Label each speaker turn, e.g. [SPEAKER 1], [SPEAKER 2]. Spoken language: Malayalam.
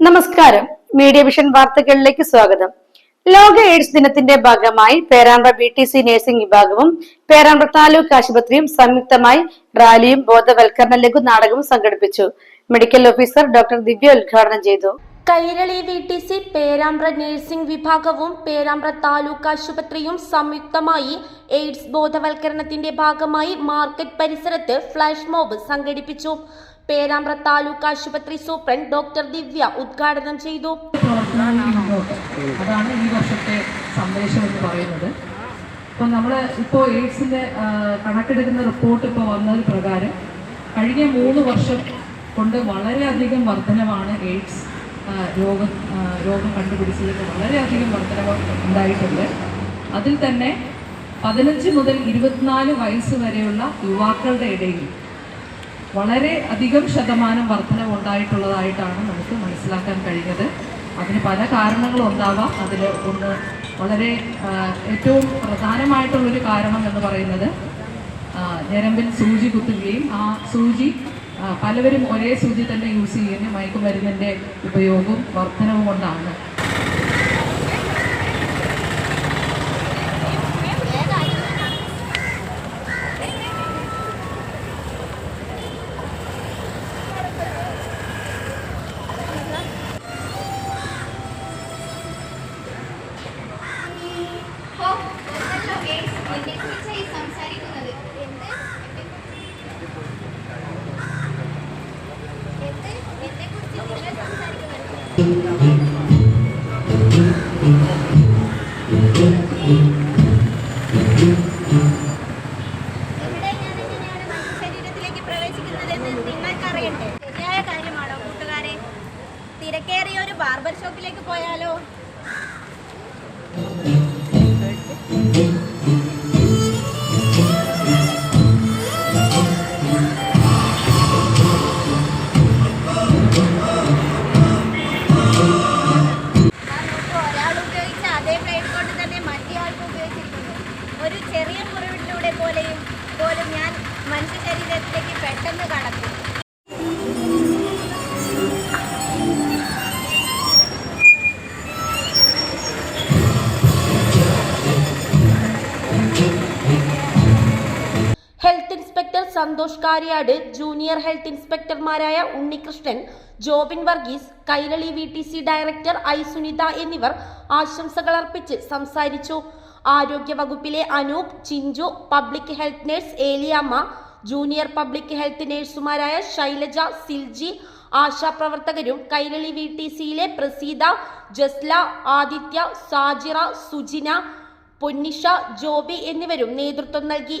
[SPEAKER 1] നമസ്കാരം. മീഡിയ വിഷൻ വാർത്തകളിലേക്ക് സ്വാഗതം. ലോക എയ്ഡ്സ് ദിനത്തിന്റെ ഭാഗമായി Perambra B T C nursing വിഭാഗവും പേരാമ്പ്ര താലൂക്ക് ആശുപത്രിയും സംയുക്തമായി റാലിയും ബോധവൽക്കരണ ലഘു നാടകവും സംഘടിപ്പിച്ചു. മെഡിക്കൽ ഓഫീസർ ഡോക്ടർ ദിവ്യ ഉദ്ഘാടനം ചെയ്തു.
[SPEAKER 2] Kairali V T C Perambra nursing വിഭാഗവും പേരാമ്പ്ര താലൂക്ക് ആശുപത്രിയും സംയുക്തമായി എയ്ഡ്സ് ബോധവൽക്കരണത്തിന്റെ ഭാഗമായി മാർക്കറ്റ് പരിസരത്ത് ഫ്ലാഷ് മോബ് സംഘടിപ്പിച്ചു. പേരാമ്പ്ര താലൂക്ക് ആശുപത്രി സൂപ്രണ്ട് ഡോക്ടർ ദിവ്യ ഉദ്ഘാടനം ചെയ്തു.
[SPEAKER 3] അതാണ് ഈ വർഷത്തെ സന്ദേശം എന്ന് പറയുന്നത്. അപ്പോൾ നമ്മൾ ഇപ്പോൾ എയ്ഡ്സിന്റെ കണക്കെടുക്കുന്ന റിപ്പോർട്ട് ഇപ്പോൾ വന്നത് പ്രകാരം കഴിഞ്ഞ മൂന്ന് വർഷം കൊണ്ട് വളരെയധികം വർധനമാണ് എയ്ഡ്സ് രോഗം രോഗം കണ്ടുപിടിച്ചതിൽ വളരെയധികം വർധനവ് ഉണ്ടായിട്ടുണ്ട്. അതിൽ തന്നെ പതിനഞ്ച് മുതൽ ഇരുപത്തിനാല് വയസ്സ് വരെയുള്ള യുവാക്കളുടെ ഇടയിൽ വളരെ അധികം ശതമാനം വർധനവ് ഉണ്ടായിട്ടുള്ളതായിട്ടാണ് നമുക്ക് മനസ്സിലാക്കാൻ കഴിഞ്ഞത്. അതിന് പല കാരണങ്ങളും ഉണ്ടാവാം. അതിൽ ഒന്ന് വളരെ ഏറ്റവും പ്രധാനമായിട്ടുള്ളൊരു കാരണം എന്ന് പറയുന്നത് ഞരമ്പിൽ സൂചി കുത്തുകയും ആ സൂചി പലവരും ഒരേ സൂചി തന്നെ യൂസ് ചെയ്യുകയും മയക്കുമരുന്നിന്റെ ഉപയോഗവും വർധനവും കൊണ്ടാണ്.
[SPEAKER 4] തിരക്കേറിയ ഒരു ബാർബർ ഷോപ്പിലേക്ക് പോയാലോ? പോലെയും പോലും ഞാൻ മനുഷ്യ ശരീരത്തിലേക്ക് പെട്ടെന്ന് കടക്കും.
[SPEAKER 2] Santhosh Kariyad junior health ഇൻസ്പെക്ടർമാരായ Unnikrishnan Jobin Varghese Kairali V T C director I Sunitha എന്നിവർ ആശംസകൾ അർപ്പിച്ച് സംസാരിച്ചു. ആരോഗ്യ വകുപ്പിലെ Anoop Chinchu public health nurse Eliyamma junior public health നഴ്സുമാരായ Shailaja Silji ആശാപ്രവർത്തകരും കൈരളി വി ടി സിയിലെ പ്രസീത ജസ്ല ആദിത്യ സാജിറ സുജിന പൊന്നിഷ ജോബി എന്നിവരും നേതൃത്വം നൽകി.